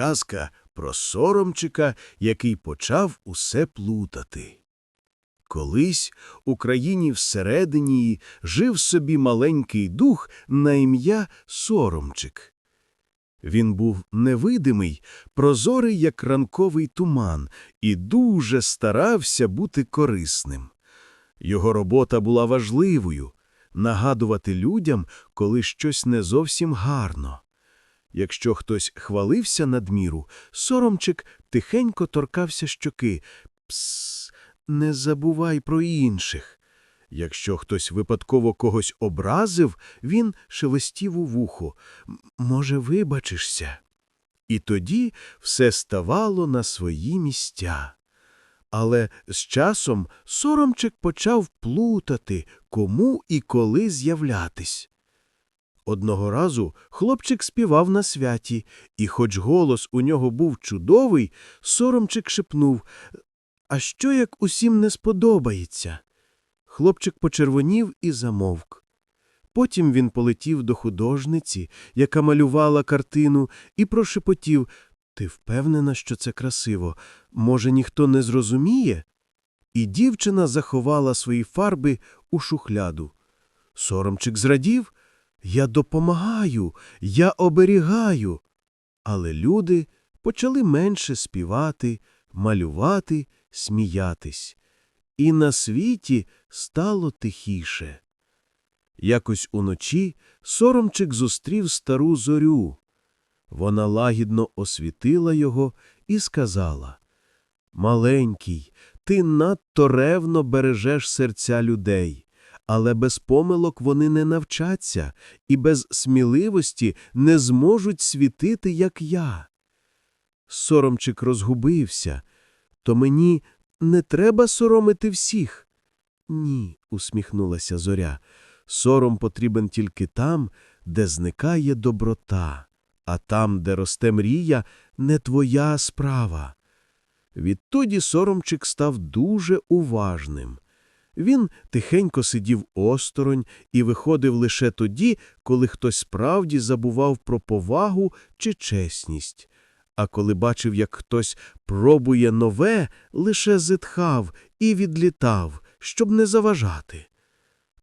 казка про соромчика, який почав усе плутати. Колись у країні всередині жив собі маленький дух на ім'я Соромчик. Він був невидимий, прозорий, як ранковий туман, і дуже старався бути корисним. Його робота була важливою – нагадувати людям, коли щось не зовсім гарно. Якщо хтось хвалився надміру, соромчик тихенько торкався щоки. Пс, не забувай про інших. Якщо хтось випадково когось образив, він шелестів у вухо. Може, вибачишся? І тоді все ставало на свої місця. Але з часом соромчик почав плутати, кому і коли з'являтись. Одного разу хлопчик співав на святі, і хоч голос у нього був чудовий, соромчик шепнув «А що, як усім не сподобається?» Хлопчик почервонів і замовк. Потім він полетів до художниці, яка малювала картину, і прошепотів «Ти впевнена, що це красиво? Може, ніхто не зрозуміє?» І дівчина заховала свої фарби у шухляду. Соромчик зрадів «Я допомагаю, я оберігаю». Але люди почали менше співати, малювати, сміятись. І на світі стало тихіше. Якось уночі соромчик зустрів стару зорю. Вона лагідно освітила його і сказала «Маленький, ти надто ревно бережеш серця людей, але без помилок вони не навчаться і без сміливості не зможуть світити, як я». Соромчик розгубився. То мені не треба соромити всіх. Ні, усміхнулася зоря. Сором потрібен тільки там, де зникає доброта, а там, де росте мрія, не твоя справа. Відтоді соромчик став дуже уважним. Він тихенько сидів осторонь і виходив лише тоді, коли хтось справді забував про повагу чи чесність. А коли бачив, як хтось пробує нове, лише зітхав і відлітав, щоб не заважати.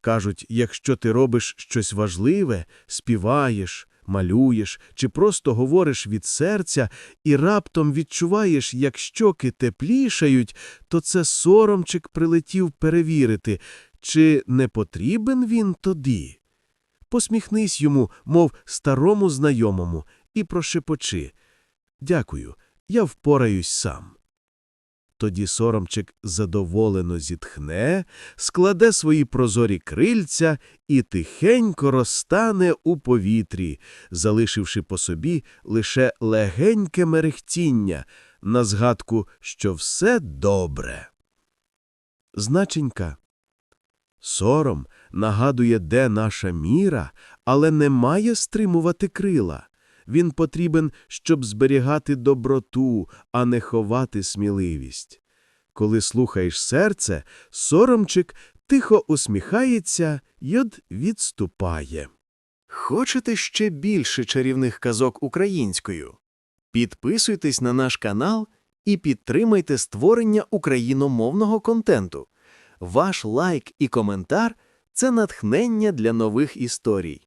Кажуть, якщо ти робиш щось важливе, співаєш, малюєш чи просто говориш від серця і раптом відчуваєш, як щоки теплішають, то це соромчик прилетів перевірити, чи не потрібен він тоді. Посміхнись йому, мов старому знайомому, і прошепочи Дякую, я впораюсь сам. Тоді соромчик задоволено зітхне, складе свої прозорі крильця і тихенько розтане у повітрі, залишивши по собі лише легеньке мерехтіння на згадку, що все добре. Значенька. Сором нагадує, де наша міра, але не має стримувати крила. Він потрібен, щоб зберігати доброту, а не ховати сміливість. Коли слухаєш серце, соромчик тихо усміхається й відступає. Хочете ще більше чарівних казок українською? Підписуйтесь на наш канал і підтримайте створення україномовного контенту. Ваш лайк і коментар це натхнення для нових історій.